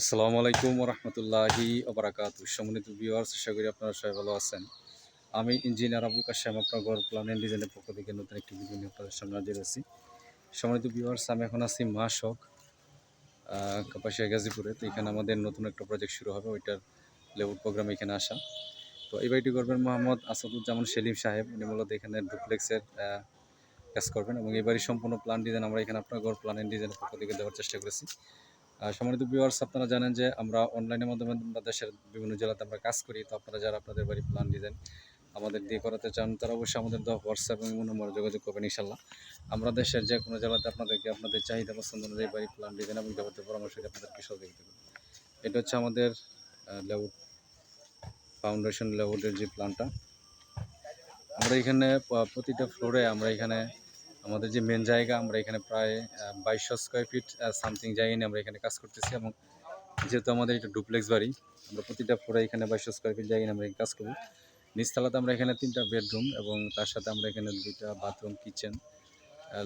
আসসালামু আলাইকুম রহমতুল্লাহি ওবরাকাত সম্মানিত ভিউয়ার্স আশা করি আপনারা সবাই ভালো আছেন। আমি ইঞ্জিনিয়ার আবুল কাশেম, আপনার ঘর প্ল্যান অ্যান্ড ডিজাইনের পক্ষ থেকে নতুন একটি ভিডিও নিয়ে আপনাদের সামনে হাজির আছি সম্মানিত ভিউয়ার্স আমি এখন আছি মা শখ কাপাসিয়া গাজীপুরে। তো এখানে আমাদের নতুন একটা প্রজেক্ট শুরু হবে, ওইটার লেবুর প্রোগ্রাম এখানে আসা। তো এই বাড়িটি করবেন মোহাম্মদ আসাদুজ্জামান সেলিম সাহেব। উনি মূলত এখানে ডুপ্লেক্সের কাজ করবেন এবং বাড়ির সম্পূর্ণ প্ল্যান ডিজাইন আমরা এখানে আপনার ঘর প্ল্যান অ্যান্ড ডিজাইনের পক্ষ থেকে দেওয়ার চেষ্টা করেছি। সম্মানিত ভিউয়ার্স আপনারা জানেন যে আমরা অনলাইনের মাধ্যমে আমরা দেশের বিভিন্ন জেলাতে আমরা কাজ করি। তো আপনারা যারা আপনাদের বাড়ি প্ল্যান ডিজাইন আমাদের দিয়ে করাতে চান, তারা অবশ্যই আমাদের দেওয়া হোয়াটসঅ্যাপ এবং ইমো নম্বরে যোগাযোগ করবেন ইনশাল্লাহ আমরা দেশের যে কোনো জেলাতে আপনাদেরকে আপনাদের চাহিদা পছন্দ অনুযায়ী বাড়ি প্ল্যান ডিজাইন এবং যাবতীয় পরামর্শ আপনাদেরকে সহযোগিতা এটা হচ্ছে আমাদের লেউড ফাউন্ডেশন লেউডের যে প্ল্যানটা আমরা এখানে প্রতিটা ফ্লোরে আমরা এখানে আমাদের যে মেন জায়গা, আমরা এখানে প্রায় বাইশশো স্কোয়ার ফিট সামথিং জায়গা নিয়ে আমরা এখানে কাজ করতেছি এবং যেহেতু আমাদের এটা ডুপ্লেক্স বাড়ি, আমরা প্রতিটা ফ্লোরে এখানে বাইশশো স্কোয়ার ফিট জায়গা নিয়ে আমরা কাজ করব। নিচতলাতে আমরা এখানে তিনটা বেডরুম এবং তার সাথে আমরা এখানে দুইটা bathroom kitchen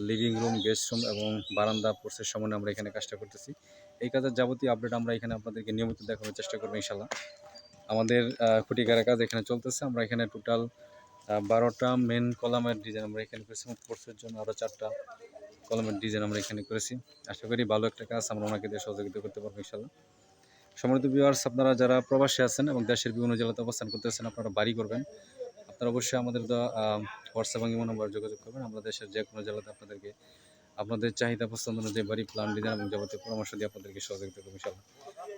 living room guest room এবং বারান্দা পোর্সের সমানে আমরা এখানে কাজটা করতেছি। এই কাজের যাবতীয় আপডেট আমরা এখানে আপনাদেরকে নিয়মিত দেখানোর চেষ্টা করব ইনশাল্লাহ আমাদের খুঁটিকারা কাজ এখানে চলতেছে। আমরা এখানে টোটাল বারোটা মেন কলামের ডিজাইন আমরা এখানে করেছি, এবং কোর্সের জন্য আরও চারটা কলমের ডিজাইন আমরা এখানে করেছি। আশা করি ভালো একটা কাজ, আমরা ওনাকে দিয়ে সহযোগিতা করতে পারব ইনশাল্লাহ সম্মানিত ভিউয়ার্স আপনারা যারা প্রবাসী আছেন এবং দেশের বিভিন্ন জেলাতে অবস্থান করতেছেন আপনারা বাড়ি করবেন। আপনারা অবশ্যই আমাদের হোয়াটসঅ্যাপ এবং ইমো নম্বর যোগাযোগ করবেন। আমরা দেশের যে কোনো জেলাতে আপনাদেরকে, আপনাদের চাহিদা পছন্দ অনুযায়ী বাড়ি প্ল্যান ডিজাইন এবং যাবতীয় পরামর্শ দিয়ে আপনাদেরকে সহযোগিতা করব ইনশাল্লাহ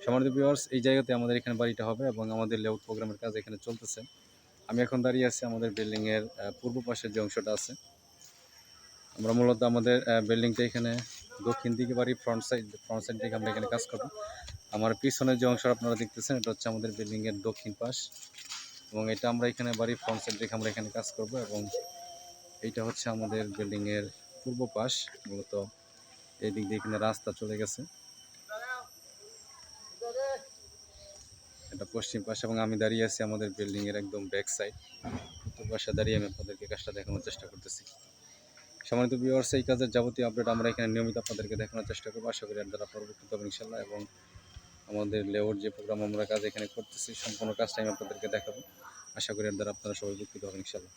সম্মানিত ভিউয়ার্স এই জায়গাতে আমাদের এখানে বাড়িটা হবে এবং আমাদের লেআউট প্রোগ্রামের কাজ এখানে চলতেছে। আমি এখন দাঁড়িয়ে আছি আমাদের বিল্ডিংয়ের পূর্ব পাশের যে অংশটা আছে। আমরা মূলত আমাদের বিল্ডিংটা এখানে দক্ষিণ দিকে বাড়ি ফ্রন্ট সাইড ফ্রন্ট সাইড থেকে আমরা এখানে কাজ করব। আমার পিছনের যে অংশ আপনারা দেখতেছেন, এটা হচ্ছে আমাদের বিল্ডিংয়ের দক্ষিণ পাশ। এবং এটা আমরা এখানে বাড়ি ফ্রন্ট সাইড থেকে আমরা এখানে কাজ করব এবং এইটা হচ্ছে আমাদের বিল্ডিংয়ের পূর্ব পাশ। মূলত এই দিক দিয়ে এখানে রাস্তা চলে গেছে। এটা পশ্চিম পাশে এবং আমি দাঁড়িয়ে আছি আমাদের বিল্ডিংয়ের একদম ব্যাক সাইড উত্তর পাশে দাঁড়িয়ে আমি আপনাদেরকে কাজটা দেখানোর চেষ্টা করতেছি। সম্মানিত ভিউয়ার্স এই কাজের যাবতীয় আপডেট আমরা এখানে নিয়মিত আপনাদেরকে দেখানোর চেষ্টা করব। আশা করি দ্বারা পরবর্তীতে হবে ইনশাল্লাহ এবং আমাদের লেবর যে প্রোগ্রাম আমরা কাজ এখানে করতেছি, সম্পূর্ণ কাজটা আমি আপনাদেরকে দেখাবো। আশা করি দ্বারা আপনারা সবাই উপকৃত হবেন ইনশাল্লাহ